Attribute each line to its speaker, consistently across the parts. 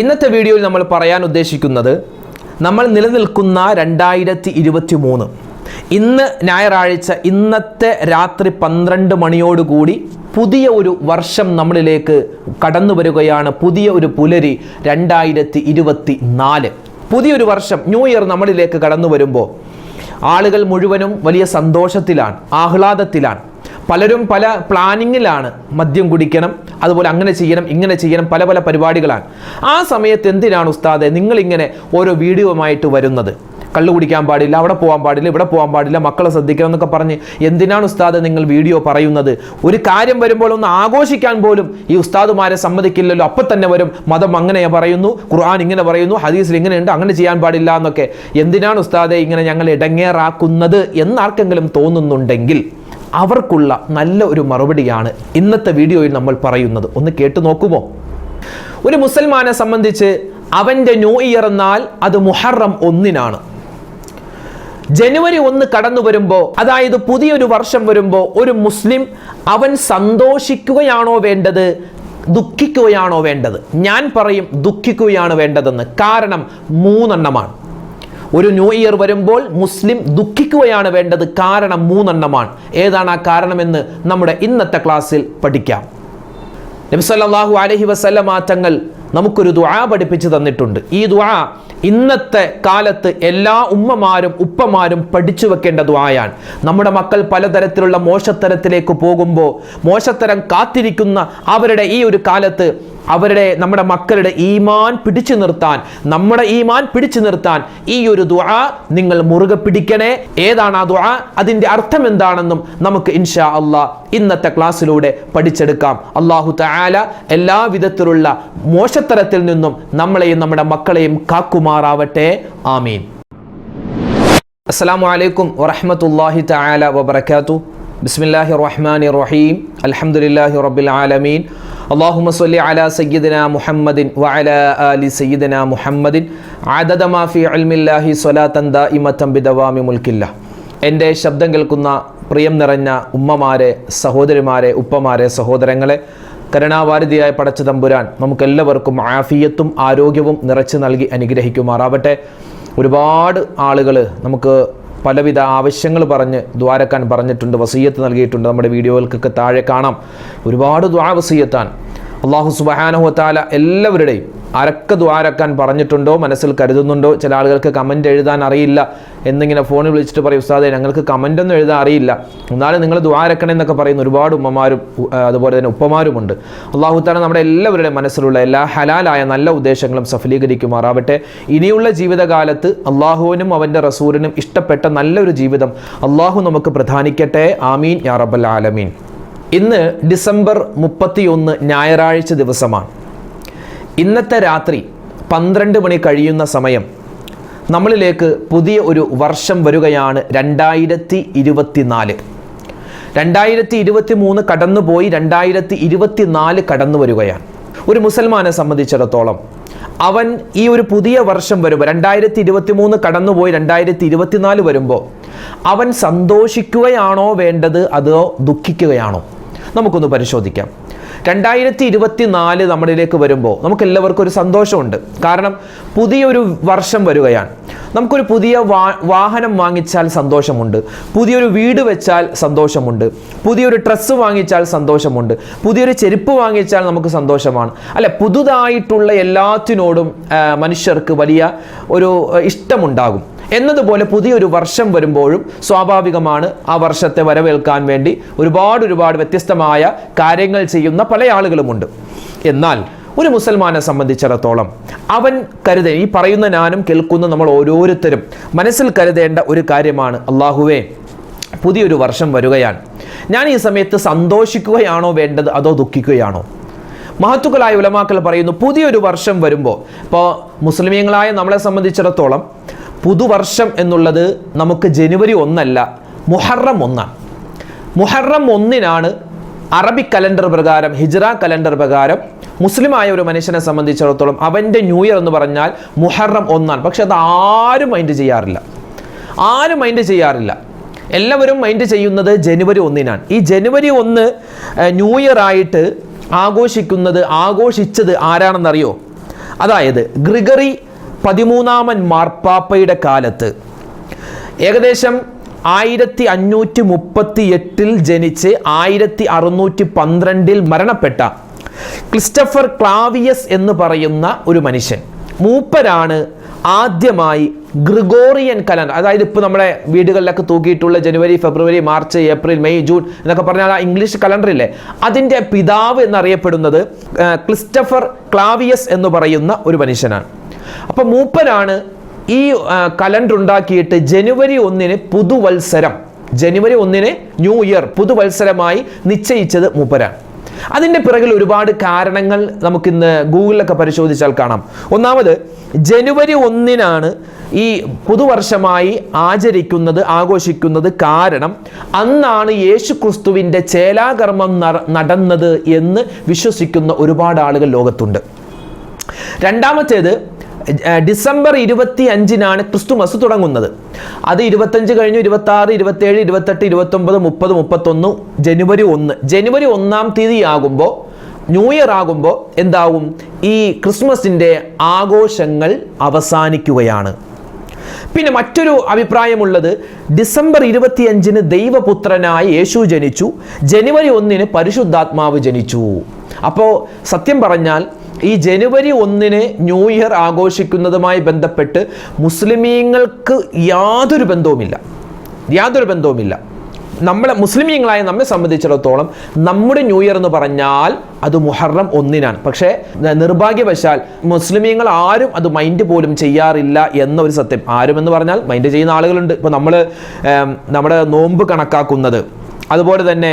Speaker 1: ഇന്നത്തെ വീഡിയോയിൽ നമ്മൾ പറയാൻ ഉദ്ദേശിക്കുന്നത് നമ്മൾ നിലനിൽക്കുന്ന രണ്ടായിരത്തി ഇരുപത്തി മൂന്ന് ഇന്ന് ഞായറാഴ്ച ഇന്നത്തെ രാത്രി പന്ത്രണ്ട് മണിയോടുകൂടി പുതിയ ഒരു വർഷം നമ്മളിലേക്ക് കടന്നു വരികയാണ്. പുതിയ ഒരു പുലരി രണ്ടായിരത്തി ഇരുപത്തി നാല് പുതിയൊരു വർഷം ന്യൂ ഇയർ നമ്മളിലേക്ക് കടന്നു വരുമ്പോൾ ആളുകൾ മുഴുവനും വലിയ സന്തോഷത്തിലാണ് ആഹ്ലാദത്തിലാണ്. പലരും പല പ്ലാനിങ്ങിലാണ് മദ്യം കുടിക്കണം അതുപോലെ അങ്ങനെ ചെയ്യണം ഇങ്ങനെ ചെയ്യണം പല പല പരിപാടികളാണ്. ആ സമയത്ത് എന്തിനാണ് ഉസ്താദെ നിങ്ങളിങ്ങനെ ഓരോ വീഡിയോയുമായിട്ട് വരുന്നത്? കള്ളു കുടിക്കാൻ പാടില്ല അവിടെ പോകാൻ പാടില്ല ഇവിടെ പോകാൻ പാടില്ല മക്കളെ ശ്രദ്ധിക്കണം എന്നൊക്കെ പറഞ്ഞ് എന്തിനാണ് ഉസ്താദ് നിങ്ങൾ വീഡിയോ പറയുന്നത്? ഒരു കാര്യം വരുമ്പോൾ ഒന്ന് ആഘോഷിക്കാൻ പോലും ഈ ഉസ്താദുമാരെ സമ്മതിക്കില്ലല്ലോ. അപ്പം തന്നെ വരും മതം അങ്ങനെ പറയുന്നു ഖുർആൻ ഇങ്ങനെ പറയുന്നു ഹദീസിൽ ഇങ്ങനെയുണ്ട് അങ്ങനെ ചെയ്യാൻ പാടില്ല എന്നൊക്കെ. എന്തിനാണ് ഉസ്താദെ ഇങ്ങനെ ഞങ്ങൾ ഇടങ്ങേറാക്കുന്നത് എന്നാർക്കെങ്കിലും തോന്നുന്നുണ്ടെങ്കിൽ അവർക്കുള്ള നല്ല ഒരു മറുപടിയാണ് ഇന്നത്തെ വീഡിയോയിൽ നമ്മൾ പറയുന്നത്. ഒന്ന് കേട്ടു നോക്കുമോ? ഒരു മുസൽമാനെ സംബന്ധിച്ച് അവന്റെ ന്യൂ ഇയർ എന്നാൽ അത് മുഹറം ഒന്നിനാണ്. ജനുവരി ഒന്ന് കടന്നു വരുമ്പോൾ അതായത് പുതിയൊരു വർഷം വരുമ്പോൾ ഒരു മുസ്ലിം അവൻ സന്തോഷിക്കുകയാണോ വേണ്ടത് ദുഃഖിക്കുകയാണോ വേണ്ടത്? ഞാൻ പറയും ദുഃഖിക്കുകയാണ് വേണ്ടതെന്ന്. കാരണം മൂന്നെണ്ണമാണ്. ഒരു ന്യൂ ഇയർ വരുമ്പോൾ മുസ്ലിം ദുഃഖിക്കുകയാണ് വേണ്ടത് കാരണം മൂന്നെണ്ണമാണ്. ഏതാണ് ആ കാരണമെന്ന് നമ്മുടെ ഇന്നത്തെ ക്ലാസ്സിൽ പഠിക്കാം. നബിസല്ലാഹു അലഹി വസല്ലമ തങ്ങൾ നമുക്കൊരു ദുആ പഠിപ്പിച്ചു തന്നിട്ടുണ്ട്. ഈ ദുആ ഇന്നത്തെ കാലത്ത് എല്ലാ ഉമ്മമാരും ഉപ്പമാരും പഠിച്ചു വെക്കേണ്ട ദുആയാണ്. നമ്മുടെ മക്കൾ പലതരത്തിലുള്ള മോശത്തരത്തിലേക്ക് പോകുമ്പോൾ മോശത്തരം കാത്തിരിക്കുന്ന അവരുടെ ഈ ഒരു കാലത്ത് അവരുടെ നമ്മുടെ മക്കളുടെ ഈമാൻ പിടിച്ചു നിർത്താൻ നമ്മുടെ ഈമാൻ പിടിച്ചു നിർത്താൻ ഈ ഒരു ദുആ നിങ്ങൾ മുറുകെ പിടിക്കണേ. ഏതാണ് ആ ദുആ? അതിന്റെ അർത്ഥം എന്താണെന്നും നമുക്ക് ഇൻഷാ അള്ളാഹ് ഇന്നത്തെ ക്ലാസ്സിലൂടെ പഠിച്ചെടുക്കാം. അള്ളാഹു തആല എല്ലാ വിധത്തിലുള്ള മോശത്തരത്തിൽ നിന്നും നമ്മളെയും നമ്മുടെ മക്കളെയും കാക്കുമാറാവട്ടെ. ആമീൻ. അസ്സലാമു അലൈക്കും വറഹ്മത്തുള്ളാഹി തആല വബർക്കാത്തു ബിസ്മില്ലാഹി റഹ്മാൻ റഹീം. അലഹമുല്ലാഹി റബ്ബിൽ ആലമീൻ. അള്ളാഹുമ സല്ലി അല സയ്യിദന മുഹമ്മദിൻ വഅല അലി സയ്യിദന മുഹമ്മദിൻ. ആദദ മാഫി അൽമില്ലാഹി സ്വലാത്തൻ ദാഇമത്തം ബിദവാമി മുൽക്കില്ല എന്റെ ശബ്ദം കേൾക്കുന്ന പ്രിയം നിറഞ്ഞ ഉമ്മമാരെ സഹോദരിമാരെ ഉപ്പമാരെ സഹോദരങ്ങളെ കരുണാവാരിധിയായ പടച്ച തമ്പുരാൻ നമുക്കെല്ലാവർക്കും ആഫിയത്തും ആരോഗ്യവും നിറച്ച് നൽകി അനുഗ്രഹിക്കുമാറാവട്ടെ. ഒരുപാട് ആളുകൾ നമുക്ക് പലവിധ ആവശ്യങ്ങൾ പറഞ്ഞ് ദ്വാരക്കാൻ പറഞ്ഞിട്ടുണ്ട് വസീയത്ത് നൽകിയിട്ടുണ്ട്. നമ്മുടെ വീഡിയോകൾക്കൊക്കെ താഴെ കാണാം. ഒരുപാട് ദ്വാ വസീയത്താൻ. അള്ളാഹു സുബഹാനഹുത്താല എല്ലാവരുടെയും ആരൊക്കെ ദ്വാരക്കാൻ പറഞ്ഞിട്ടുണ്ടോ മനസ്സിൽ കരുതുന്നുണ്ടോ ചില ആളുകൾക്ക് കമന്റ് എഴുതാൻ അറിയില്ല എന്നിങ്ങനെ ഫോണിൽ വിളിച്ചിട്ട് പറയും ഉസ്താദെ ഞങ്ങൾക്ക് കമന്റ് ഒന്നും എഴുതാൻ അറിയില്ല. എന്നാലും നിങ്ങൾ ദ്വാരക്കണേ എന്നൊക്കെ പറയുന്ന ഒരുപാട് ഉമ്മമാരും അതുപോലെ തന്നെ ഉപ്പമാരുമുണ്ട്. അള്ളാഹു താല നമ്മുടെ എല്ലാവരുടെയും മനസ്സിലുള്ള എല്ലാ ഹലാലായ നല്ല ഉദ്ദേശങ്ങളും സഫലീകരിക്കുമാറാവട്ടെ. ഇനിയുള്ള ജീവിതകാലത്ത് അള്ളാഹുവിനും അവന്റെ റസൂലിനും ഇഷ്ടപ്പെട്ട നല്ലൊരു ജീവിതം അള്ളാഹു നമുക്ക് പ്രധാനിക്കട്ടെ. ആമീൻ. യാ റബ്ബൽ ആലമീൻ. ഇന്ന് ഡിസംബർ മുപ്പത്തിയൊന്ന് ഞായറാഴ്ച ദിവസമാണ്. ഇന്നത്തെ രാത്രി പന്ത്രണ്ട് മണി കഴിയുന്ന സമയം നമ്മളിലേക്ക് പുതിയ ഒരു വർഷം വരികയാണ് രണ്ടായിരത്തി ഇരുപത്തിനാല് രണ്ടായിരത്തി ഇരുപത്തി മൂന്ന് കടന്നുപോയി രണ്ടായിരത്തി ഇരുപത്തി നാല് കടന്നു വരികയാണ്. ഒരു മുസൽമാനെ സംബന്ധിച്ചിടത്തോളം അവൻ ഈ ഒരു പുതിയ വർഷം വരുമ്പോൾ രണ്ടായിരത്തി ഇരുപത്തി മൂന്ന് കടന്നുപോയി രണ്ടായിരത്തി ഇരുപത്തിനാല് വരുമ്പോൾ അവൻ സന്തോഷിക്കുകയാണോ വേണ്ടത് അതോ ദുഃഖിക്കുകയാണോ? നമുക്കൊന്ന് പരിശോധിക്കാം. രണ്ടായിരത്തി ഇരുപത്തി നാല് നമ്മളിലേക്ക് വരുമ്പോൾ നമുക്ക് എല്ലാവർക്കും ഒരു സന്തോഷമുണ്ട്. കാരണം പുതിയൊരു വർഷം വരികയാണ്. നമുക്കൊരു പുതിയ വാഹനം വാങ്ങിച്ചാൽ സന്തോഷമുണ്ട്. പുതിയൊരു വീട് വെച്ചാൽ സന്തോഷമുണ്ട്. പുതിയൊരു ഡ്രസ്സ് വാങ്ങിച്ചാൽ സന്തോഷമുണ്ട്. പുതിയൊരു ചെരുപ്പ് വാങ്ങിച്ചാൽ നമുക്ക് സന്തോഷമാണ്. അല്ലെ പുതുതായിട്ടുള്ള എല്ലാത്തിനോടും മനുഷ്യർക്ക് വലിയ ഒരു ഇഷ്ടമുണ്ടാകും. എന്നതുപോലെ പുതിയൊരു വർഷം വരുമ്പോഴും സ്വാഭാവികമാണ് ആ വർഷത്തെ വരവേൽക്കാൻ വേണ്ടി ഒരുപാട് ഒരുപാട് വ്യത്യസ്തമായ കാര്യങ്ങൾ ചെയ്യുന്ന പല ആളുകളുമുണ്ട്. എന്നാൽ ഒരു മുസൽമാനെ സംബന്ധിച്ചിടത്തോളം അവൻ കരുത ഈ പറയുന്ന ഞാനും കേൾക്കുന്ന നമ്മൾ ഓരോരുത്തരും മനസ്സിൽ കരുതേണ്ട ഒരു കാര്യമാണ് അള്ളാഹുവേ പുതിയൊരു വർഷം വരികയാണ്. ഞാൻ ഈ സമയത്ത് സന്തോഷിക്കുകയാണോ വേണ്ടത് അതോ ദുഃഖിക്കുകയാണോ? മഹത്തുക്കളായ ഉലമാക്കൾ പറയുന്നു പുതിയൊരു വർഷം വരുമ്പോൾ ഇപ്പോൾ മുസ്ലിമീങ്ങളായ നമ്മളെ സംബന്ധിച്ചിടത്തോളം പുതുവർഷം എന്നുള്ളത് നമുക്ക് ജനുവരി ഒന്നല്ല മുഹറം ഒന്നാണ്. മുഹറം ഒന്നിനാണ് അറബി കലണ്ടർ പ്രകാരം ഹിജ്റ കലണ്ടർ പ്രകാരം മുസ്ലിമായ ഒരു മനുഷ്യനെ സംബന്ധിച്ചിടത്തോളം അവന്റെ ന്യൂ ഇയർ എന്ന് പറഞ്ഞാൽ മുഹറം ഒന്നാണ്. പക്ഷെ അത് ആരും മൈൻഡ് ചെയ്യാറില്ല. ആരും മൈൻഡ് ചെയ്യാറില്ല. എല്ലാവരും മൈൻഡ് ചെയ്യുന്നത് ജനുവരി ഒന്നിനാണ്. ഈ ജനുവരി ഒന്ന് ന്യൂ ഇയർ ആയിട്ട് ആഘോഷിക്കുന്നത് ആഘോഷിച്ചത് ആരാണെന്നറിയോ? അതായത് ഗ്രിഗറി പതിമൂന്നാമൻ മാർപ്പാപ്പയുടെ കാലത്ത്. ഏകദേശം ആയിരത്തി അഞ്ഞൂറ്റി മുപ്പത്തി എട്ടിൽ ജനിച്ച് ആയിരത്തി അറുന്നൂറ്റി പന്ത്രണ്ടിൽ മരണപ്പെട്ട ക്രിസ്റ്റഫർ ക്ലാവിയസ് എന്ന് പറയുന്ന ഒരു മനുഷ്യൻ. മൂപ്പരാണ് ആദ്യമായി ഗ്രിഗോറിയൻ കലണ്ടർ അതായത് ഇപ്പോൾ നമ്മുടെ വീടുകളിലൊക്കെ തൂക്കിയിട്ടുള്ള ജനുവരി ഫെബ്രുവരി മാർച്ച് ഏപ്രിൽ മെയ് ജൂൺ എന്നൊക്കെ പറഞ്ഞാൽ ആ ഇംഗ്ലീഷ് കലണ്ടർ ഇല്ലേ? അതിന്റെ പിതാവ് എന്നറിയപ്പെടുന്നത് ക്രിസ്റ്റഫർ ക്ലാവിയസ് എന്ന് പറയുന്ന ഒരു മനുഷ്യനാണ്. അപ്പോൾ മൂപ്പനാണ് ഈ കലണ്ടർ ഉണ്ടാക്കിയിട്ട് ജനുവരി ഒന്നിന് പുതുവത്സരം ജനുവരി ഒന്നിന് ന്യൂ ഇയർ പുതുവത്സരമായി നിശ്ചയിച്ചത് മൂപ്പരാണ്. അതിന്റെ പിറകിൽ ഒരുപാട് കാരണങ്ങൾ നമുക്കിന്ന് ഗൂഗിളിലൊക്കെ പരിശോധിച്ചാൽ കാണാം. ഒന്നാമത് ജനുവരി ഒന്നിനാണ് ഈ പുതുവർഷമായി ആചരിക്കുന്നത് ആഘോഷിക്കുന്നത് കാരണം അന്നാണ് യേശു ക്രിസ്തുവിന്റെ ചേലാകർമ്മം നട- നടന്നത് എന്ന് വിശ്വസിക്കുന്ന ഒരുപാട് ആളുകൾ ലോകത്തുണ്ട്. രണ്ടാമത്തേത് ഡിസംബർ ഇരുപത്തി അഞ്ചിനാണ് ക്രിസ്തുമസ് തുടങ്ങുന്നത്. അത് ഇരുപത്തഞ്ച് കഴിഞ്ഞു ഇരുപത്തി ആറ് ഇരുപത്തേഴ് ഇരുപത്തെട്ട് ഇരുപത്തൊമ്പത് മുപ്പത് മുപ്പത്തൊന്ന് ജനുവരി ഒന്ന്. ജനുവരി ഒന്നാം തീയതി ആകുമ്പോൾ ന്യൂ ഇയർ ആകുമ്പോൾ എന്താവും? ഈ ക്രിസ്മസിന്റെ ആഘോഷങ്ങൾ അവസാനിക്കുകയാണ്. പിന്നെ മറ്റൊരു അഭിപ്രായമുള്ളത് ഡിസംബർ ഇരുപത്തിയഞ്ചിന് ദൈവപുത്രനായ യേശു ജനിച്ചു ജനുവരി ഒന്നിന് പരിശുദ്ധാത്മാവ് ജനിച്ചു. അപ്പോൾ സത്യം പറഞ്ഞാൽ ഈ ജനുവരി ഒന്നിന് ന്യൂ ഇയർ ആഘോഷിക്കുന്നതുമായി ബന്ധപ്പെട്ട് മുസ്ലിമീങ്ങൾക്ക് യാതൊരു ബന്ധവുമില്ല. യാതൊരു ബന്ധവുമില്ല. നമ്മളെ മുസ്ലിമീങ്ങളായ നമ്മെ സംബന്ധിച്ചിടത്തോളം നമ്മുടെ ന്യൂ ഇയർ എന്ന് പറഞ്ഞാൽ അത് മുഹറം ഒന്നിനാണ്. പക്ഷേ നിർഭാഗ്യവശാൽ മുസ്ലിമീങ്ങൾ ആരും അത് മൈൻഡ് പോലും ചെയ്യാറില്ല എന്ന ഒരു സത്യം. ആരും എന്ന് പറഞ്ഞാൽ മൈൻഡ് ചെയ്യുന്ന ആളുകളുണ്ട്. ഇപ്പോൾ നമ്മൾ നമ്മുടെ നോമ്പ് കണക്കാക്കുന്നത്. അതുപോലെ തന്നെ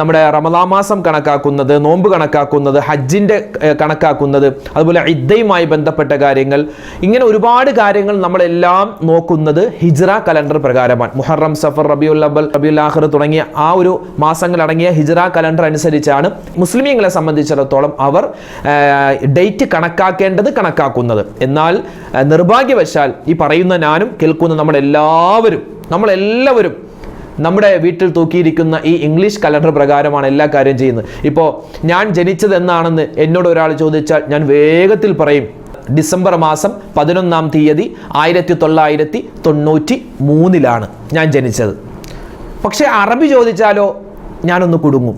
Speaker 1: നമ്മുടെ റമദാ മാസം കണക്കാക്കുന്നത് നോമ്പ് കണക്കാക്കുന്നത് ഹജ്ജിന്റെ കണക്കാക്കുന്നത് അതുപോലെ ഇദ്ദയുമായി ബന്ധപ്പെട്ട കാര്യങ്ങൾ. ഇങ്ങനെ ഒരുപാട് കാര്യങ്ങൾ നമ്മളെല്ലാം നോക്കുന്നത് ഹിജ്റ കലണ്ടർ പ്രകാരമാണ്. മുഹറം സഫർ റബിയുൽ അവൽ റബിയുൽ ആഖിർ തുടങ്ങിയ ആ ഒരു മാസങ്ങൾ അടങ്ങിയ ഹിജ്റ കലണ്ടർ അനുസരിച്ചാണ് മുസ്ലിമീങ്ങളെ സംബന്ധിച്ചിടത്തോളം അവർ ഡേറ്റ് കണക്കാക്കേണ്ടത് കണക്കാക്കുന്നത്. എന്നാൽ നിർഭാഗ്യവശാൽ ഈ പറയുന്ന ഞാനും കേൾക്കുന്ന നമ്മളെല്ലാവരും നമ്മളെല്ലാവരും നമ്മുടെ വീട്ടിൽ തൂക്കിയിരിക്കുന്ന ഈ ഇംഗ്ലീഷ് കലണ്ടർ പ്രകാരമാണ് എല്ലാ കാര്യം ചെയ്യുന്നത്. ഇപ്പോൾ ഞാൻ ജനിച്ചത് എന്നാണെന്ന് എന്നോട് ഒരാൾ ചോദിച്ചാൽ ഞാൻ വേഗത്തിൽ പറയും ഡിസംബർ മാസം പതിനൊന്നാം തീയതി ആയിരത്തി തൊള്ളായിരത്തി തൊണ്ണൂറ്റി മൂന്നിലാണ് ഞാൻ ജനിച്ചത്. പക്ഷേ അറബി ചോദിച്ചാലോ ഞാനൊന്ന് കുടുങ്ങും.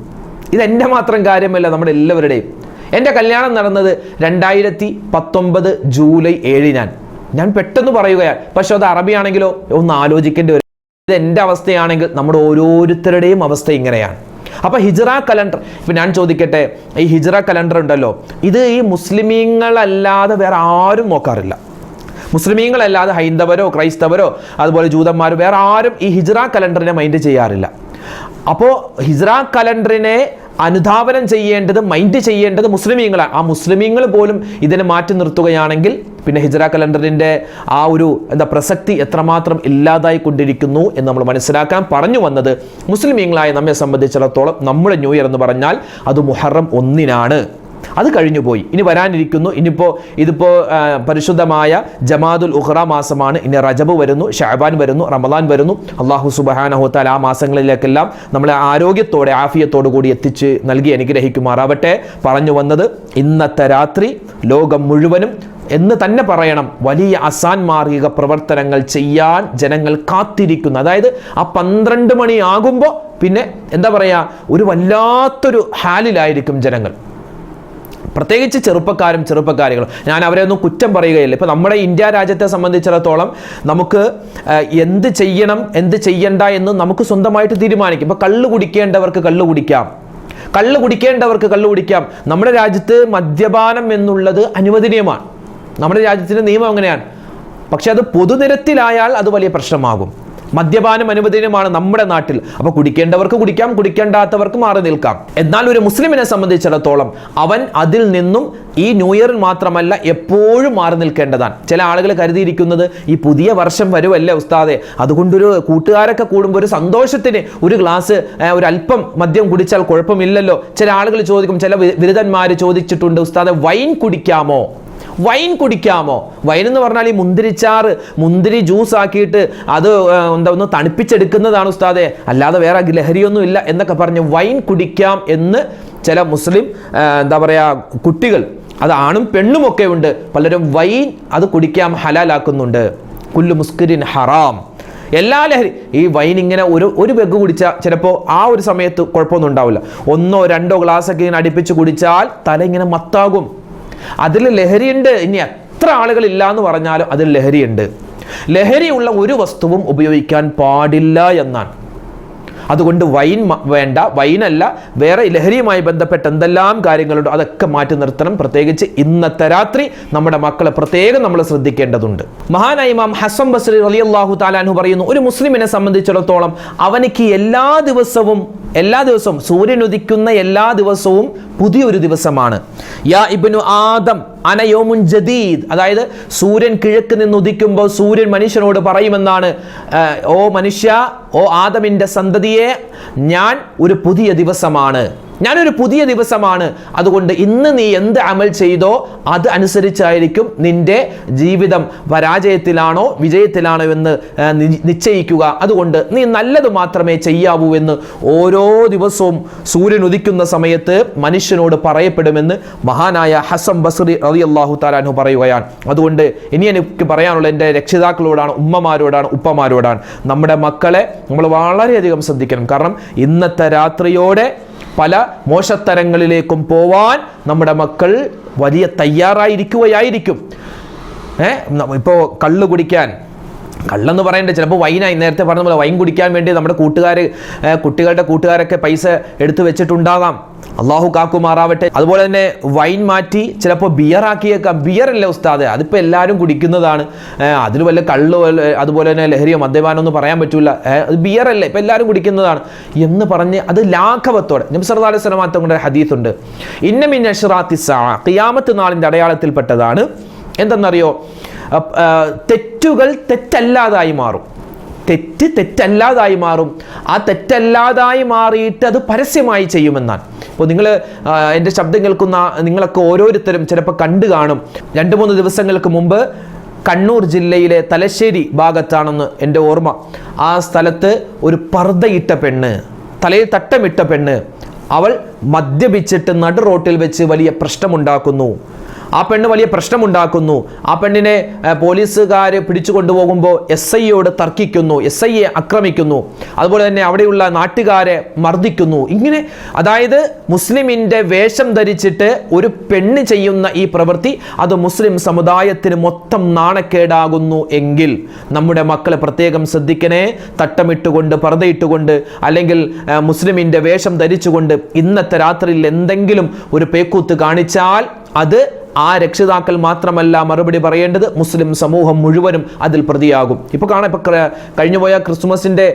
Speaker 1: ഇതെന്റെ മാത്രം കാര്യമല്ല നമ്മുടെ എല്ലാവരുടെയും. എന്റെ കല്യാണം നടന്നത് രണ്ടായിരത്തി പത്തൊമ്പത് ജൂലൈ ഏഴിനാണ്. ഞാൻ പെട്ടെന്ന് പറയുകയാണ് പക്ഷെ അത് അറബിയാണെങ്കിലോ? ഒന്ന് ആലോചിക്കേണ്ടി വരും. ഇത് എന്റെ അവസ്ഥയാണെങ്കിൽ നമ്മുടെ ഓരോരുത്തരുടെയും അവസ്ഥ ഇങ്ങനെയാണ്. അപ്പോൾ ഹിജ്റ കലണ്ടർ ഇപ്പം ഞാൻ ചോദിക്കട്ടെ ഈ ഹിജ്റ കലണ്ടർ ഉണ്ടല്ലോ ഇത് ഈ മുസ്ലിമീങ്ങളല്ലാതെ വേറെ ആരും നോക്കാറില്ല. മുസ്ലിമീങ്ങളല്ലാതെ ഹൈന്ദവരോ ക്രൈസ്തവരോ അതുപോലെ ജൂതന്മാരോ വേറെ ആരും ഈ ഹിജ്റ കലണ്ടറിനെ മൈൻഡ് ചെയ്യാറില്ല. അപ്പോൾ ഹിജ്റ കലണ്ടറിനെ അനുധാവനം ചെയ്യേണ്ടത് മൈൻഡ് ചെയ്യേണ്ടത് മുസ്ലിമീങ്ങളാണ് ആ മുസ്ലിമീങ്ങൾ പോലും ഇതിനെ മാറ്റി നിർത്തുകയാണെങ്കിൽ പിന്നെ ഹിജറ കലണ്ടറിന്റെ ആ ഒരു എന്താ പ്രസക്തി എത്രമാത്രം ഇല്ലാതായി കൊണ്ടിരിക്കുന്നു എന്ന് നമ്മൾ മനസ്സിലാക്കാൻ പറഞ്ഞു വന്നത് മുസ്ലിമീങ്ങളായ നമ്മെ സംബന്ധിച്ചിടത്തോളം നമ്മുടെ ന്യൂ ഇയർ എന്ന് പറഞ്ഞാൽ അത് മുഹറം ഒന്നിനാണ്. അത് കഴിഞ്ഞു പോയി. ഇനി വരാനിരിക്കുന്നു. ഇനിയിപ്പോൾ ഇതിപ്പോൾ പരിശുദ്ധമായ ജമാദുൽ ഉഹ്റ മാസമാണ്. ഇനി റജബ് വരുന്നു ഷാബാൻ വരുന്നു റമദാൻ വരുന്നു. അള്ളാഹു സുബഹാനഹോത്താൽ ആ മാസങ്ങളിലേക്കെല്ലാം നമ്മളെ ആരോഗ്യത്തോടെ ആഫിയത്തോടു കൂടി എത്തിച്ച് നൽകി അനുഗ്രഹിക്കുമാറാവട്ടെ. പറഞ്ഞു വന്നത് ഇന്നത്തെ രാത്രി ലോകം മുഴുവനും എന്ന് തന്നെ പറയണം. വലിയ അസാൻമാർഗിക പ്രവർത്തനങ്ങൾ ചെയ്യാൻ ജനങ്ങൾ കാത്തിരിക്കുന്നു. അതായത് ആ പന്ത്രണ്ട് മണിയാകുമ്പോൾ പിന്നെ എന്താ പറയുക ഒരു വല്ലാത്തൊരു ഹാലിലായിരിക്കും ജനങ്ങൾ. പ്രത്യേകിച്ച് ചെറുപ്പക്കാരും ചെറുപ്പക്കാരികളും. ഞാൻ അവരെ ഒന്നും കുറ്റം പറയുകയില്ല. ഇപ്പം നമ്മുടെ ഇന്ത്യ രാജ്യത്തെ സംബന്ധിച്ചിടത്തോളം നമുക്ക് എന്ത് ചെയ്യണം എന്ത് ചെയ്യണ്ട എന്ന് നമുക്ക് സ്വന്തമായിട്ട് തീരുമാനിക്കും. ഇപ്പം കള്ള് കുടിക്കേണ്ടവർക്ക് കള്ള് കുടിക്കാം. കള്ള് കുടിക്കേണ്ടവർക്ക് കള്ള് കുടിക്കാം. നമ്മുടെ രാജ്യത്ത് മദ്യപാനം എന്നുള്ളത് അനുവദനീയമാണ്. നമ്മുടെ രാജ്യത്തിന്റെ നിയമം അങ്ങനെയാണ്. പക്ഷെ അത് പൊതുനിരത്തിലായാൽ അത് വലിയ പ്രശ്നമാകും. മദ്യപാനം അനുവദനീയമാണ് നമ്മുടെ നാട്ടിൽ. അപ്പോൾ കുടിക്കേണ്ടവർക്ക് കുടിക്കാം കുടിക്കേണ്ടാത്തവർക്ക് മാറി നിൽക്കാം. എന്നാൽ ഒരു മുസ്ലിമിനെ സംബന്ധിച്ചിടത്തോളം അവൻ അതിൽ നിന്നും ഈ ന്യൂ ഇയറിൽ മാത്രമല്ല എപ്പോഴും മാറി നിൽക്കേണ്ടതാണ്. ചില ആളുകൾ കരുതിയിരിക്കുന്നത് ഈ പുതിയ വർഷം വരുമല്ലേ ഉസ്താദെ? അതുകൊണ്ടൊരു കൂട്ടുകാരൊക്കെ കൂടുമ്പോൾ ഒരു സന്തോഷത്തിന് ഒരു ഗ്ലാസ് ഒരു അല്പം മദ്യം കുടിച്ചാൽ കുഴപ്പമില്ലല്ലോ. ചില ആളുകൾ ചോദിക്കും ചില ബിരുദന്മാർ ചോദിച്ചിട്ടുണ്ട് ഉസ്താദെ വൈൻ കുടിക്കാമോ? വൈൻ കുടിക്കാമോ? വൈൻ എന്ന് പറഞ്ഞാൽ ഈ മുന്തിരിച്ചാറ് മുന്തിരി ജ്യൂസ് ആക്കിയിട്ട് അത് എന്താ ഒന്ന് തണുപ്പിച്ചെടുക്കുന്നതാണ് ഉസ്താദെ. അല്ലാതെ വേറെ ലഹരിയൊന്നും ഇല്ല എന്നൊക്കെ പറഞ്ഞ് വൈൻ കുടിക്കാം എന്ന് ചില മുസ്ലിം എന്താ പറയുക കുട്ടികൾ അത് ആണും പെണ്ണുമൊക്കെ ഉണ്ട്. പലരും വൈൻ അത് കുടിക്കാം ഹലാലാക്കുന്നുണ്ട്. കുല്ലു മുസ്കിരിൻ ഹറാം. എല്ലാ ലഹരി ഈ വൈൻ ഇങ്ങനെ ഒരു ഒരു ബെഗ് കുടിച്ചാൽ ചിലപ്പോൾ ആ ഒരു സമയത്ത് കുഴപ്പമൊന്നും ഉണ്ടാവില്ല. ഒന്നോ രണ്ടോ ഗ്ലാസ് ഒക്കെ ഇങ്ങനെ അടുപ്പിച്ച് കുടിച്ചാൽ തല ഇങ്ങനെ മത്താകും. അതിൽ ലഹരിയുണ്ട്. ഇനി എത്ര ആളുകൾ ഇല്ല എന്ന് പറഞ്ഞാലും അതിൽ ലഹരിയുണ്ട്. ലഹരിയുള്ള ഒരു വസ്തുവും ഉപയോഗിക്കാൻ പാടില്ല എന്നാണ്. അതുകൊണ്ട് വൈൻ വേണ്ട. വൈനല്ല വേറെ ലഹരിയുമായി ബന്ധപ്പെട്ട എന്തെല്ലാം കാര്യങ്ങളുണ്ടോ അതൊക്കെ മാറ്റി നിർത്തണം. പ്രത്യേകിച്ച് ഇന്നത്തെ രാത്രി നമ്മുടെ മക്കളെ പ്രത്യേകം നമ്മൾ ശ്രദ്ധിക്കേണ്ടതുണ്ട്. മഹാനായ ഇമാം ബസ്രി അലി അള്ളാഹു താലാൻഹു പറയുന്നു ഒരു മുസ്ലിമിനെ സംബന്ധിച്ചിടത്തോളം അവനിക്ക് എല്ലാ ദിവസവും എല്ലാ ദിവസവും സൂര്യൻ ഉദിക്കുന്ന എല്ലാ ദിവസവും പുതിയൊരു ദിവസമാണ്. യാ ഇബ്നു ആദം അനയോമുൻ ജദീദ്. അതായത് സൂര്യൻ കിഴക്ക് നിന്ന് ഉദിക്കുമ്പോൾ സൂര്യൻ മനുഷ്യനോട് പറയുമെന്നാണ് ഓ മനുഷ്യ ഓ ആദമിന്റെ സന്തതിയെ ഞാൻ ഒരു പുതിയ ദിവസമാണ്. ഞാനൊരു പുതിയ ദിവസമാണ്. അതുകൊണ്ട് ഇന്ന് നീ എന്ത് അമൽ ചെയ്തോ അത് അനുസരിച്ചായിരിക്കും നിന്റെ ജീവിതം പരാജയത്തിലാണോ വിജയത്തിലാണോ എന്ന് നിശ്ചയിക്കുക. അതുകൊണ്ട് നീ നല്ലത് മാത്രമേ ചെയ്യാവൂ എന്ന് ഓരോ ദിവസവും സൂര്യൻ ഉദിക്കുന്ന സമയത്ത് മനുഷ്യനോട് പറയപ്പെടുമെന്ന് മഹാനായ ഹസം ബസ്രി റതി അള്ളാഹു താലാനു പറയുകയാണ്. അതുകൊണ്ട് ഇനി എനിക്ക് പറയാനുള്ള എന്റെ രക്ഷിതാക്കളോടാണ് ഉമ്മമാരോടാണ് ഉപ്പമാരോടാണ്. നമ്മുടെ മക്കളെ നമ്മൾ വളരെയധികം ശ്രദ്ധിക്കണം. കാരണം ഇന്നത്തെ രാത്രിയോടെ പല മോശത്തരങ്ങളിലേക്കും പോവാൻ നമ്മുടെ മക്കൾ വലിയ തയ്യാറായിരിക്കുകയായിരിക്കും. ഏഹ് ഇപ്പോൾ കള്ളു കുടിക്കാൻ കള്ളെന്ന് പറയേണ്ടത് ചിലപ്പോൾ വൈനായി നേരത്തെ പറഞ്ഞ പോലെ വൈൻ കുടിക്കാൻ വേണ്ടി നമ്മുടെ കൂട്ടുകാർ കുട്ടികളുടെ കൂട്ടുകാരൊക്കെ പൈസ എടുത്തു വെച്ചിട്ടുണ്ടാകാം. അള്ളാഹു കാക്കുമാറാവട്ടെ. അതുപോലെ തന്നെ വൈൻ മാറ്റി ചിലപ്പോൾ ബിയർ ആക്കിയേക്കാം. ബിയർ അല്ലേ ഉസ്താദ്? അതിപ്പോൾ എല്ലാവരും കുടിക്കുന്നതാണ്. അതിന് വല്ല കള്ള് അതുപോലെ തന്നെ ലഹരിയോ മദ്യപാനോ ഒന്നും പറയാൻ പറ്റില്ല അത് ബിയർ അല്ലേ? ഇപ്പം എല്ലാവരും കുടിക്കുന്നതാണ്. എന്ന് പറഞ്ഞ് അത് ലാഘവത്തോടെ നബ്സർദാ അലൈഹി സ്വലം തങ്ങളുടെ ഹദീസ് ഉണ്ട് ഇന്നമിൻ അഷ്റാത്തി സാ ഖിയാമത്ത് നാളിന്റെ അടയാളത്തിൽപ്പെട്ടതാണ്. എന്തെന്നറിയോ? തെറ്റുകൾ തെറ്റല്ലാതായി മാറും. തെറ്റ് തെറ്റല്ലാതായി മാറും. ആ തെറ്റല്ലാതായി മാറിയിട്ട് അത് പരസ്യമായി ചെയ്യുമെന്നാണ്. ഇപ്പോൾ നിങ്ങൾ എന്റെ ശബ്ദം കേൾക്കുന്ന നിങ്ങളൊക്കെ ഓരോരുത്തരും ചിലപ്പോൾ കണ്ടു കാണും. രണ്ട് മൂന്ന് ദിവസങ്ങൾക്ക് മുമ്പ് കണ്ണൂർ ജില്ലയിലെ തലശ്ശേരി ഭാഗത്താണെന്ന് എന്റെ ഓർമ്മ. ആ സ്ഥലത്ത് ഒരു പർദ്ദയിട്ട പെണ്ണ് തലയിൽ തട്ടമിട്ട പെണ്ണ് അവൾ മദ്യപിച്ചിട്ട് നടു റോട്ടിൽ വെച്ച് വലിയ പ്രശ്നമുണ്ടാക്കുന്നു. ആ പെണ്ണ് വലിയ പ്രശ്നമുണ്ടാക്കുന്നു. ആ പെണ്ണിനെ പോലീസുകാർ പിടിച്ചു കൊണ്ടുപോകുമ്പോൾ എസ് ഐയോട് തർക്കിക്കുന്നു എസ് ഐയെ ആക്രമിക്കുന്നു. അതുപോലെ തന്നെ അവിടെയുള്ള നാട്ടുകാരെ മർദ്ദിക്കുന്നു. ഇങ്ങനെ അതായത് മുസ്ലിമിന്റെ വേഷം ധരിച്ചിട്ട് ഒരു പെണ്ണ് ചെയ്യുന്ന ഈ പ്രവൃത്തി അത് മുസ്ലിം സമുദായത്തിന് മൊത്തം നാണക്കേടാകുന്നു എങ്കിൽ നമ്മുടെ മക്കളെ പ്രത്യേകം ശ്രദ്ധിക്കണേ. തട്ടമിട്ടുകൊണ്ട് പറതയിട്ടുകൊണ്ട് അല്ലെങ്കിൽ മുസ്ലിമിന്റെ വേഷം ധരിച്ചുകൊണ്ട് ഇന്നത്തെ രാത്രിയിൽ എന്തെങ്കിലും ഒരു പേക്കൂത്ത് കാണിച്ചാൽ അത് ആ രക്ഷിതാക്കൾ മാത്രമല്ല മറുപടി പറയേണ്ടത് മുസ്ലിം സമൂഹം മുഴുവനും അതിൽ പ്രതിയാകും. ഇപ്പോൾ കാണാം ഇപ്പോൾ കഴിഞ്ഞുപോയ ക്രിസ്മസിന്റെ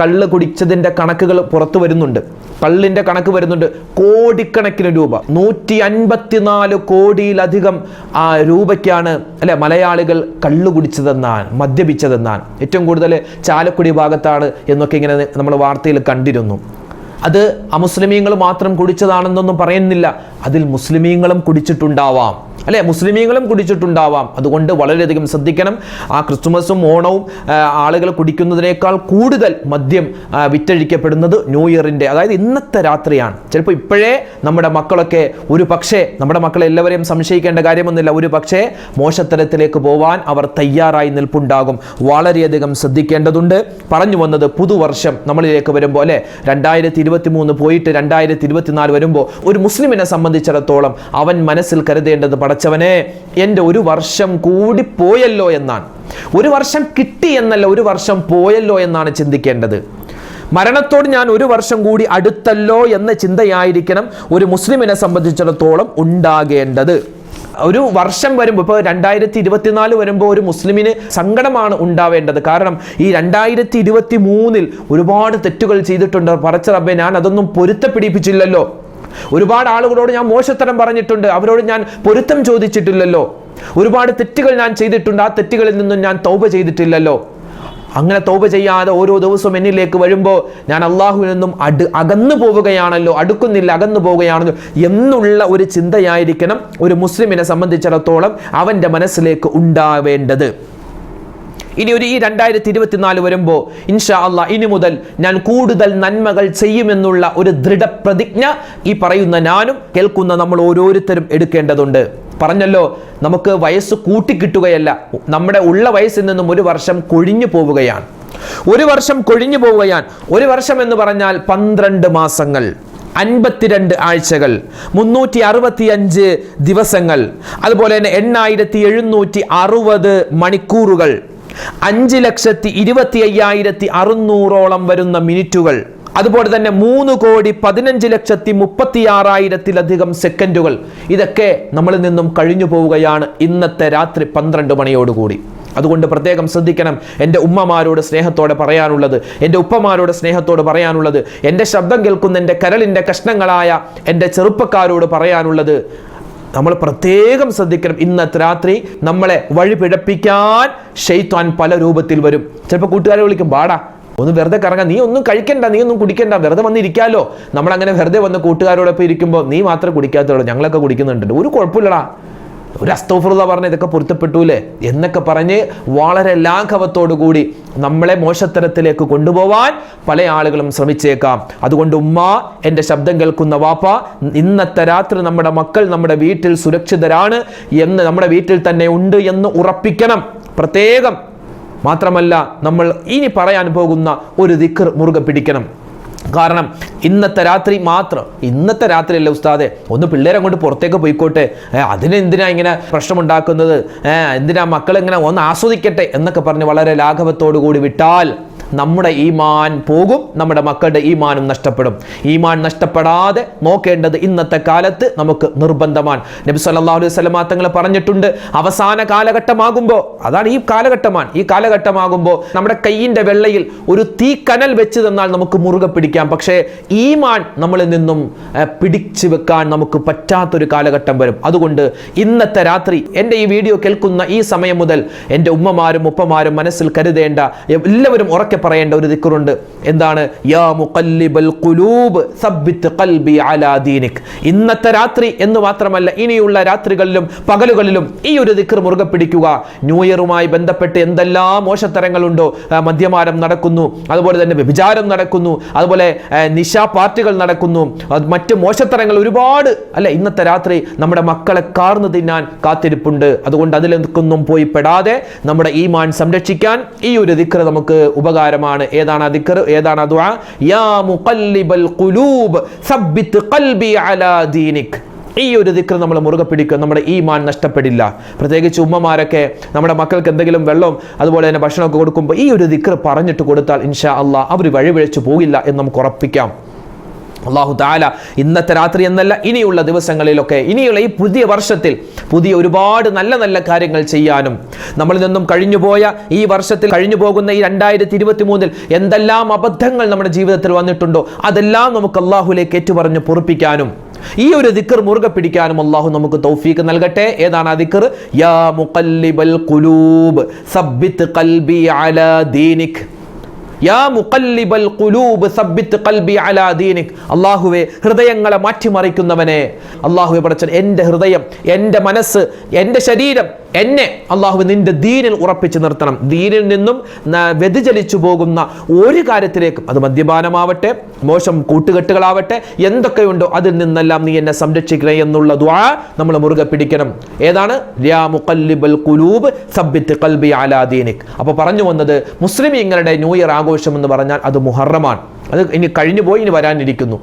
Speaker 1: കള്ള് കുടിച്ചതിന്റെ കണക്കുകൾ പുറത്തു വരുന്നുണ്ട്. കള്ളിന്റെ കണക്ക് വരുന്നുണ്ട്. കോടിക്കണക്കിന് രൂപ നൂറ്റി അൻപത്തിനാല് കോടിയിലധികം ആ, രൂപയ്ക്കാണ് അല്ലെ മലയാളികൾ കള്ളു കുടിച്ചതെന്നാണ് മദ്യപിച്ചതെന്നാണ്. ഏറ്റവും കൂടുതൽ ചാലക്കുടി ഭാഗത്താണ് എന്നൊക്കെ ഇങ്ങനെ നമ്മൾ വാർത്തയിൽ കണ്ടിരുന്നു. അത് അമുസ്ലിമീങ്ങൾ മാത്രം കുടിച്ചതാണെന്നൊന്നും പറയുന്നില്ല. അതിൽ മുസ്ലിമീങ്ങളും കുടിച്ചിട്ടുണ്ടാവാം. അല്ലെ മുസ്ലിമീങ്ങളും കുടിച്ചിട്ടുണ്ടാവാം. അതുകൊണ്ട് വളരെയധികം ശ്രദ്ധിക്കണം. ആ ക്രിസ്തുമസും ഓണവും ആളുകൾ കുടിക്കുന്നതിനേക്കാൾ കൂടുതൽ മദ്യം വിറ്റഴിക്കപ്പെടുന്നത് ന്യൂ ഇയറിന്റെ അതായത് ഇന്നത്തെ രാത്രിയാണ്. ചിലപ്പോൾ ഇപ്പോഴേ നമ്മുടെ മക്കളൊക്കെ ഒരു പക്ഷേ നമ്മുടെ മക്കളെ എല്ലാവരെയും സംശയിക്കേണ്ട കാര്യമൊന്നുമില്ല. ഒരു പക്ഷേ മോശത്തരത്തിലേക്ക് പോവാൻ അവർ തയ്യാറായി നിൽപ്പുണ്ടാകും. വളരെയധികം ശ്രദ്ധിക്കേണ്ടതുണ്ട്. പറഞ്ഞു വന്നത് പുതുവർഷം നമ്മളിലേക്ക് വരുമ്പോൾ അല്ലെ രണ്ടായിരത്തി ഇരുപത്തി മൂന്ന് പോയിട്ട് രണ്ടായിരത്തി ഇരുപത്തിനാല് വരുമ്പോൾ ഒരു മുസ്ലിമിനെ സംബന്ധിച്ചിടത്തോളം അവൻ മനസ്സിൽ കരുതേണ്ടത് പടച്ചവനെ എന്റെ ഒരു വർഷം കൂടി പോയല്ലോ എന്നാണ്. ഒരു വർഷം കിട്ടി എന്നല്ല ഒരു വർഷം പോയല്ലോ എന്നാണ് ചിന്തിക്കേണ്ടത്. മരണത്തോട് ഞാൻ ഒരു വർഷം കൂടി അടുത്തല്ലോ എന്ന ചിന്തയായിരിക്കണം ഒരു മുസ്ലിമിനെ സംബന്ധിച്ചിടത്തോളം ഉണ്ടാകേണ്ടത്. ഒരു വർഷം വരുമ്പോൾ ഇപ്പോൾ രണ്ടായിരത്തി ഇരുപത്തിനാല് വരുമ്പോൾ ഒരു മുസ്ലിമിന് സങ്കടമാണ് ഉണ്ടാവേണ്ടത്. കാരണം ഈ രണ്ടായിരത്തി ഇരുപത്തി മൂന്നിൽ ഒരുപാട് തെറ്റുകൾ ചെയ്തിട്ടുണ്ട്. പറച്ച റബ്ബെ ഞാൻ അതൊന്നും പൊരുത്തപ്പിടിപ്പിച്ചില്ലല്ലോ. ഒരുപാട് ആളുകളോട് ഞാൻ മോശത്തരം പറഞ്ഞിട്ടുണ്ട്. അവരോട് ഞാൻ പൊരുത്തം ചോദിച്ചിട്ടില്ലല്ലോ. ഒരുപാട് തെറ്റുകൾ ഞാൻ ചെയ്തിട്ടുണ്ട്. ആ തെറ്റുകളിൽ നിന്നും ഞാൻ തൗപ ചെയ്തിട്ടില്ലല്ലോ. അങ്ങനെ തൗബ ചെയ്യാതെ ഓരോ ദിവസവും എന്നിലേക്ക് വരുമ്പോൾ ഞാൻ അള്ളാഹുവിൽ നിന്നും അട് അകന്നു പോവുകയാണല്ലോ. അടുക്കുന്നില്ല അകന്നു പോവുകയാണല്ലോ എന്നുള്ള ഒരു ചിന്തയായിരിക്കണം ഒരു മുസ്ലിമിനെ സംബന്ധിച്ചിടത്തോളം അവന്റെ മനസ്സിലേക്ക് ഉണ്ടാവേണ്ടത്. ഇനി ഒരു ഈ രണ്ടായിരത്തി ഇരുപത്തിനാല് വരുമ്പോൾ ഇൻഷാ അല്ല ഇനി മുതൽ ഞാൻ കൂടുതൽ നന്മകൾ ചെയ്യുമെന്നുള്ള ഒരു ദൃഢപ്രതിജ്ഞ ഈ പറയുന്ന ഞാനും കേൾക്കുന്ന നമ്മൾ ഓരോരുത്തരും എടുക്കേണ്ടതുണ്ട്. പറഞ്ഞല്ലോ നമുക്ക് വയസ്സ് കൂട്ടിക്കിട്ടുകയല്ല. നമ്മുടെ ഉള്ള വയസ്സിൽ നിന്നും ഒരു വർഷം കൊഴിഞ്ഞു പോവുകയാണ്. ഒരു വർഷം കൊഴിഞ്ഞു പോവുകയാണ്. ഒരു വർഷം എന്ന് പറഞ്ഞാൽ പന്ത്രണ്ട് മാസങ്ങൾ അൻപത്തിരണ്ട് ആഴ്ചകൾ മുന്നൂറ്റി അറുപത്തി അഞ്ച് ദിവസങ്ങൾ അതുപോലെ തന്നെ എണ്ണായിരത്തി എഴുന്നൂറ്റി അറുപത് മണിക്കൂറുകൾ. അഞ്ച് ലക്ഷത്തി ഇരുപത്തി അയ്യായിരത്തി അറുന്നൂറോളം വരുന്ന മിനിറ്റുകൾ. അതുപോലെ തന്നെ മൂന്ന് കോടി പതിനഞ്ച് ലക്ഷത്തി മുപ്പത്തി ആറായിരത്തിലധികം സെക്കൻഡുകൾ. ഇതൊക്കെ നമ്മളിൽ നിന്നും കഴിഞ്ഞു പോവുകയാണ് ഇന്നത്തെ രാത്രി പന്ത്രണ്ട് മണിയോടുകൂടി. അതുകൊണ്ട് പ്രത്യേകം ശ്രദ്ധിക്കണം എന്റെ ഉമ്മമാരോട് സ്നേഹത്തോടെ പറയാനുള്ളത് എന്റെ ഉപ്പമാരോട് സ്നേഹത്തോട് പറയാനുള്ളത് എന്റെ ശബ്ദം കേൾക്കുന്ന എന്റെ കരളിന്റെ കഷ്ണങ്ങളായ എന്റെ ചെറുപ്പക്കാരോട് പറയാനുള്ളത് നമ്മൾ പ്രത്യേകം ശ്രദ്ധിക്കണം. ഇന്നത്തെ രാത്രി നമ്മളെ വഴി പിഴപ്പിക്കാൻ ഷെയ്ത്താൻ പല രൂപത്തിൽ വരും. ചിലപ്പോൾ കൂട്ടുകാരെ വിളിക്കും പാടാ ഒന്ന് വെറുതെ കറങ്ങാം നീ ഒന്നും കഴിക്കണ്ട നീ ഒന്നും കുടിക്കണ്ട വെറുതെ വന്നിരിക്കാലോ? നമ്മളങ്ങനെ വെറുതെ വന്ന് കൂട്ടുകാരോടൊപ്പം ഇരിക്കുമ്പോൾ നീ മാത്രം കുടിക്കാത്തുള്ളൂ ഞങ്ങളൊക്കെ കുടിക്കുന്നുണ്ട്. ഒരു കുഴപ്പമില്ലടാ. ഒരു അസ്തോഫൃത പറഞ്ഞ് ഇതൊക്കെ പൊരുത്തപ്പെട്ടൂലേ എന്നൊക്കെ പറഞ്ഞ് വളരെ കൂടി നമ്മളെ മോശത്തരത്തിലേക്ക് കൊണ്ടുപോവാൻ പല ആളുകളും ശ്രമിച്ചേക്കാം. അതുകൊണ്ട് ഉമ്മ എന്റെ ശബ്ദം കേൾക്കുന്ന വാപ്പ ഇന്നത്തെ രാത്രി നമ്മുടെ മക്കൾ നമ്മുടെ വീട്ടിൽ സുരക്ഷിതരാണ് എന്ന് നമ്മുടെ വീട്ടിൽ തന്നെ ഉണ്ട് എന്ന് ഉറപ്പിക്കണം. പ്രത്യേകം. മാത്രമല്ല നമ്മൾ ഇനി പറയാൻ പോകുന്ന ഒരു ദിക്കർ മുറുകെ പിടിക്കണം. കാരണം ഇന്നത്തെ രാത്രി മാത്രം ഇന്നത്തെ രാത്രി രാത്രിയല്ല ഉസ്താദെ? ഒന്ന് പിള്ളേരെ അങ്ങോട്ട് പുറത്തേക്ക് പോയിക്കോട്ടെ. അതിനെന്തിനാ ഇങ്ങനെ പ്രശ്നമുണ്ടാക്കുന്നത്? എന്തിനാ മക്കൾ ഇങ്ങനെ ഒന്ന് ആസ്വദിക്കട്ടെ എന്നൊക്കെ പറഞ്ഞ് വളരെ ലാഘവത്തോടു കൂടി വിട്ടാൽ നമ്മുടെ ഈമാൻ പോകും നമ്മുടെ മക്കളുടെ ഈമാനും നഷ്ടപ്പെടും. ഈമാൻ നഷ്ടപ്പെടാതെ നോക്കേണ്ടത് ഇന്നത്തെ കാലത്ത് നമുക്ക് നിർബന്ധമാണ്. നബി സല്ലല്ലാഹു അലൈഹി വസല്ലമ തങ്ങൾ പറഞ്ഞിട്ടുണ്ട് അവസാന കാലഘട്ടമാകുമ്പോൾ അതാണ് ഈ കാലഘട്ടമാണ്. ഈ കാലഘട്ടമാകുമ്പോൾ നമ്മുടെ കയ്യിന്റെ വെള്ളയിൽ ഒരു തീക്കനൽ വെച്ച് തന്നാൽ നമുക്ക് മുറുകെ പിടിക്കാം. പക്ഷേ ഈമാൻ നമ്മളിൽ നിന്നും പിടിച്ചു വെക്കാൻ നമുക്ക് പറ്റാത്തൊരു കാലഘട്ടം വരും. അതുകൊണ്ട് ഇന്നത്തെ രാത്രി എന്റെ ഈ വീഡിയോ കേൾക്കുന്ന ഈ സമയം മുതൽ എന്റെ ഉമ്മമാരും ഉപ്പമാരും മനസ്സിൽ കരുതേണ്ട എല്ലാവരും ഉറക്കെ പറയേണ്ട ഒരു ദിക്കറുണ്ട് എന്താണ്? യാ ഇന്നത്തെ രാത്രി എന്ന് മാത്രമല്ല ഇനിയുള്ള രാത്രികളിലും പകലുകളിലും ഈ ഒരു ദിക്കർ മുറുകെ പിടിക്കുക. ന്യൂ ഇയറുമായി ബന്ധപ്പെട്ട് എന്തെല്ലാം മോശത്തരങ്ങളുണ്ടോ? മദ്യമാരം നടക്കുന്നു. അതുപോലെ തന്നെ വ്യഭിചാരം നടക്കുന്നു. അതുപോലെ നിശാ പാർട്ടികൾ നടക്കുന്നു. മറ്റ് മോശത്തരങ്ങൾ ഒരുപാട്. അല്ലെ ഇന്നത്തെ രാത്രി നമ്മുടെ മക്കളെ കാർന്നു തിന്നാൻ കാത്തിരിപ്പുണ്ട്. അതുകൊണ്ട് അതിലൊന്നും പോയി പെടാതെ നമ്മുടെ ഈമാൻ സംരക്ഷിക്കാൻ ഈ ഒരു ദിക്കർ നമുക്ക് ഉപകാരമാണ് ഏതാണ് ദിക്കർ ഏതാണ് ദുആ? യാ ഖുലൂബ് ഖൽബി അലാ ദീനിക്. ഈ ഒരു ദിക്ർ നമ്മൾ മുറുകെ പിടിക്കുക നമ്മുടെ ഈ മാൻ നഷ്ടപ്പെടില്ല. പ്രത്യേകിച്ച് ഉമ്മമാരൊക്കെ നമ്മുടെ മക്കൾക്ക് എന്തെങ്കിലും വെള്ളം അതുപോലെ തന്നെ ഭക്ഷണമൊക്കെ കൊടുക്കുമ്പോൾ ഈ ഒരു ദിക്ർ പറഞ്ഞിട്ട് കൊടുത്താൽ ഇൻഷാ അള്ളാഹ് അവർ വഴിപിഴച്ചു പോകില്ല എന്ന് നമുക്ക് ഉറപ്പിക്കാം. അള്ളാഹു താല ഇന്നത്തെ രാത്രി എന്നല്ല ഇനിയുള്ള ദിവസങ്ങളിലൊക്കെ ഇനിയുള്ള ഈ പുതിയ വർഷത്തിൽ പുതിയ ഒരുപാട് നല്ല നല്ല കാര്യങ്ങൾ ചെയ്യാനും നമ്മളിൽ നിന്നും കഴിഞ്ഞുപോയ ഈ വർഷത്തിൽ കഴിഞ്ഞു പോകുന്ന ഈ രണ്ടായിരത്തി ഇരുപത്തി മൂന്നിൽ എന്തെല്ലാം അബദ്ധങ്ങൾ നമ്മുടെ ജീവിതത്തിൽ വന്നിട്ടുണ്ടോ അതെല്ലാം നമുക്ക് അള്ളാഹുലേക്ക് ഏറ്റുപറഞ്ഞ് പൊറുപ്പിക്കാനും ഈ ഒരു ദിക്കർ മുറുകെ പിടിക്കാനും അള്ളാഹു നമുക്ക് തൗഫീക്ക് നൽകട്ടെ. ഏതാണ് ആ ദിക്കർ? യാ മുഖല്ലിബൽ ഖുലൂബ് സബ്ബിത്ത് കൽബി അലാ ദീനിക്. യാ മുഖല്ലിബൽ അലാ ദീനിക്. അല്ലാഹുവേ ഹൃദയങ്ങളെ മാറ്റിമറിക്കുന്നവനെ. അല്ലാഹുവേ പടച്ചൻ എന്റെ ഹൃദയം എന്റെ മനസ്സ് എന്റെ ശരീരം എന്നെ അള്ളാഹു നിന്റെ ദീനിൽ ഉറപ്പിച്ചു നിർത്തണം. ദീനിൽ നിന്നും വ്യതിചലിച്ചു പോകുന്ന ഒരു കാര്യത്തിലേക്കും അത് മദ്യപാനമാവട്ടെ മോശം കൂട്ടുകെട്ടുകളാവട്ടെ എന്തൊക്കെയുണ്ടോ അതിൽ നിന്നെല്ലാം നീ എന്നെ സംരക്ഷിക്കണേ എന്നുള്ള ദ്വാ നമ്മൾ മുറുകെ പിടിക്കണം. ഏതാണ്? ഖുലൂബ് സബ്ബിത്ത് അപ്പോൾ പറഞ്ഞു വന്നത് മുസ്ലിമീങ്ങളുടെ ന്യൂ ഇയർ ആഘോഷം എന്ന് പറഞ്ഞാൽ അത് മുഹറമാണ്. അത് ഇനി കഴിഞ്ഞു പോയി ഇനി വരാനിരിക്കുന്നു.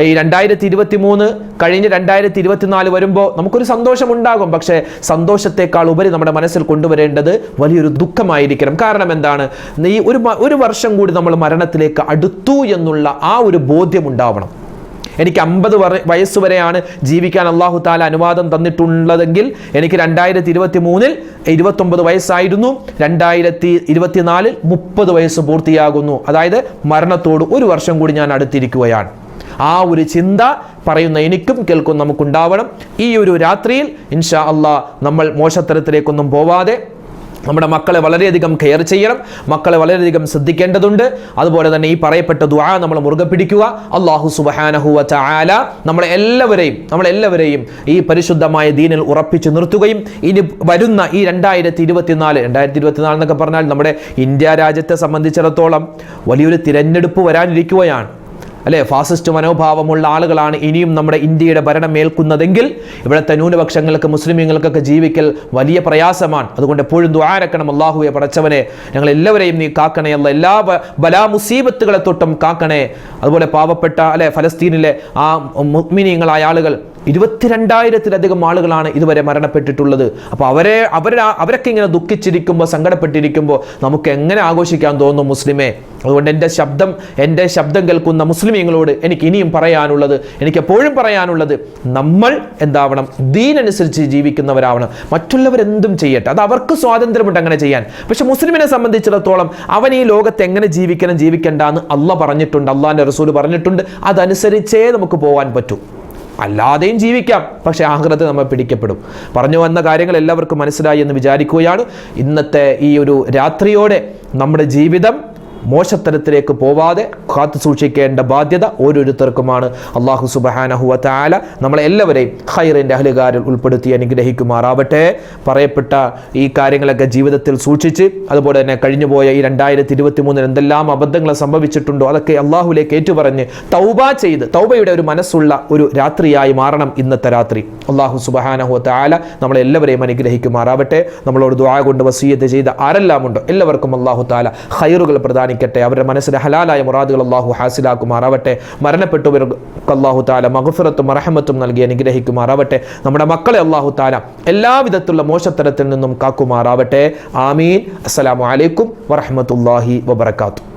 Speaker 1: ഈ രണ്ടായിരത്തി ഇരുപത്തി മൂന്ന് കഴിഞ്ഞ് രണ്ടായിരത്തി ഇരുപത്തിനാല് വരുമ്പോൾ നമുക്കൊരു സന്തോഷം ഉണ്ടാകും പക്ഷേ സന്തോഷത്തെക്കാൾ ഉപരി നമ്മുടെ മനസ്സിൽ കൊണ്ടുവരേണ്ടത് വലിയൊരു ദുഃഖമായിരിക്കണം. കാരണം എന്താണ്? ഈ ഒരു ഒരു വർഷം കൂടി നമ്മൾ മരണത്തിലേക്ക് അടുത്തു എന്നുള്ള ആ ഒരു ബോധ്യം ഉണ്ടാവണം. എനിക്ക് അമ്പത് വയസ്സ് വരെയാണ് ജീവിക്കാൻ അള്ളാഹു താല അനുവാദം തന്നിട്ടുള്ളതെങ്കിൽ എനിക്ക് രണ്ടായിരത്തി ഇരുപത്തി മൂന്നിൽ ഇരുപത്തൊമ്പത് വയസ്സായിരുന്നു. രണ്ടായിരത്തി ഇരുപത്തിനാലിൽ മുപ്പത് വയസ്സ് പൂർത്തിയാകുന്നു. അതായത് മരണത്തോട് ഒരു വർഷം കൂടി ഞാൻ അടുത്തിരിക്കുകയാണ്. ആ ഒരു ചിന്ത പറയുന്ന എനിക്കും കേൾക്കും നമുക്കുണ്ടാവണം. ഈ ഒരു രാത്രിയിൽ ഇൻഷാ അള്ളാ നമ്മൾ മോശത്തരത്തിലേക്കൊന്നും പോവാതെ നമ്മുടെ മക്കളെ വളരെയധികം കെയർ ചെയ്യണം. മക്കളെ വളരെയധികം ശ്രദ്ധിക്കേണ്ടതുണ്ട്. അതുപോലെ തന്നെ ഈ പറയപ്പെട്ട ദുആ നമ്മൾ മുറുകെ പിടിക്കുക. അള്ളാഹു സുബഹാനഹുവ ചാല നമ്മളെ എല്ലാവരെയും നമ്മളെല്ലാവരെയും ഈ പരിശുദ്ധമായ ദീനിൽ ഉറപ്പിച്ചു നിർത്തുകയും ഇനി വരുന്ന ഈ രണ്ടായിരത്തി ഇരുപത്തിനാല് രണ്ടായിരത്തി ഇരുപത്തിനാല് എന്നൊക്കെ പറഞ്ഞാൽ നമ്മുടെ ഇന്ത്യ രാജ്യത്തെ സംബന്ധിച്ചിടത്തോളം വലിയൊരു തിരഞ്ഞെടുപ്പ് വരാനിരിക്കുകയാണ്. അല്ലെ? ഫാസിസ്റ്റ് മനോഭാവമുള്ള ആളുകളാണ് ഇനിയും നമ്മുടെ ഇന്ത്യയുടെ ഭരണം ഏൽക്കുന്നതെങ്കിൽ ഇവിടുത്തെ ന്യൂനപക്ഷങ്ങൾക്ക് മുസ്ലിമീങ്ങൾക്കൊക്കെ ജീവിക്കൽ വലിയ പ്രയാസമാണ്. അതുകൊണ്ട് എപ്പോഴും ദ്വാരക്കണം അള്ളാഹുവെ പടച്ചവനെ ഞങ്ങൾ എല്ലാവരെയും നീ കാക്കണേ. അല്ല എല്ലാ ബലാമുസീബത്തുകളെ തൊട്ടും കാക്കണേ. അതുപോലെ പാവപ്പെട്ട അല്ലെ ഫലസ്തീനിലെ ആ മുഗ്മിനീയങ്ങളായ ആളുകൾ ഇരുപത്തിരണ്ടായിരത്തിലധികം ആളുകളാണ് ഇതുവരെ മരണപ്പെട്ടിട്ടുള്ളത്. അപ്പോൾ അവരെ അവരെ അവരൊക്കെ ഇങ്ങനെ ദുഃഖിച്ചിരിക്കുമ്പോൾ സങ്കടപ്പെട്ടിരിക്കുമ്പോൾ നമുക്ക് എങ്ങനെ ആഘോഷിക്കാൻ തോന്നും മുസ്ലിമേ? അതുകൊണ്ട് എന്റെ ശബ്ദം എന്റെ ശബ്ദം കേൾക്കുന്ന മുസ്ലിമീങ്ങളോട് എനിക്ക് ഇനിയും പറയാനുള്ളത് എനിക്ക് എപ്പോഴും പറയാനുള്ളത് നമ്മൾ എന്താവണം? ദീനനുസരിച്ച് ജീവിക്കുന്നവരാവണം. മറ്റുള്ളവരെന്തും ചെയ്യട്ടെ. അത് അവർക്ക് സ്വാതന്ത്ര്യമുണ്ട് അങ്ങനെ ചെയ്യാൻ. പക്ഷെ മുസ്ലിമിനെ സംബന്ധിച്ചിടത്തോളം അവൻ ഈ ലോകത്ത് എങ്ങനെ ജീവിക്കണം ജീവിക്കണ്ട എന്ന് അല്ല പറഞ്ഞിട്ടുണ്ട് അള്ളാഹിന്റെ റസൂൽ പറഞ്ഞിട്ടുണ്ട്. അതനുസരിച്ചേ നമുക്ക് പോകാൻ പറ്റൂ. അല്ലാതെയും ജീവിക്കാം. പക്ഷേ ആഹ്റത്ത് നമ്മൾ പിടിക്കപ്പെടും. പറഞ്ഞു വന്ന കാര്യങ്ങൾ എല്ലാവർക്കും മനസ്സിലായി എന്ന് വിചാരിക്കുകയാണ്. ഇന്നത്തെ ഈ ഒരു രാത്രിയോടെ നമ്മുടെ ജീവിതം മോശത്തരത്തിലേക്ക് പോവാതെ കാത്തു സൂക്ഷിക്കേണ്ട ബാധ്യത ഓരോരുത്തർക്കുമാണ്. അള്ളാഹു സുബഹാനഹുവ താല നമ്മളെല്ലാവരെയും ഹൈറിന്റെ അഹലുകാരിൽ ഉൾപ്പെടുത്തി അനുഗ്രഹിക്കുമാറാവട്ടെ. പറയപ്പെട്ട ഈ കാര്യങ്ങളൊക്കെ ജീവിതത്തിൽ സൂക്ഷിച്ച് അതുപോലെ തന്നെ കഴിഞ്ഞുപോയ ഈ രണ്ടായിരത്തി ഇരുപത്തി മൂന്നിൽ എന്തെല്ലാം അബദ്ധങ്ങൾ സംഭവിച്ചിട്ടുണ്ടോ അതൊക്കെ അള്ളാഹുലേക്ക് ഏറ്റുപറഞ്ഞ് തൗബ ചെയ്ത് തൗബയുടെ ഒരു മനസ്സുള്ള ഒരു രാത്രിയായി മാറണം ഇന്നത്തെ രാത്രി. അള്ളാഹു സുബഹാനഹു താല നമ്മളെല്ലാവരെയും അനുഗ്രഹിക്കുമാറാവട്ടെ. നമ്മളോട് ദ്വാ കൊണ്ട് വസീയത്ത് ചെയ്ത ആരെല്ലാം ഉണ്ടോ എല്ലാവർക്കും അള്ളാഹു താല ഹൈറുകൾ പ്രധാനിക്കും പ്രദാനിക്കട്ടെ അവരുടെ മനസ്സിൽ ഹലാലായ മുറാദുകൾ അള്ളാഹു ഹാസിലാക്കുമാറാവട്ടെ. മരണപ്പെട്ടവർക്ക് അള്ളാഹു താല മഹഫിറത്തും മറഹമത്തും നൽകി അനുഗ്രഹിക്കുമാറാവട്ടെ. നമ്മുടെ മക്കളെ അള്ളാഹു താല എല്ലാവിധത്തിലുള്ള മോശത്തരത്തിൽ നിന്നും കാക്കുമാറാവട്ടെ. ആമീൻ. അസ്സലാമു അലൈക്കും വറഹമത്തല്ലാഹി വബർക്കാത്തു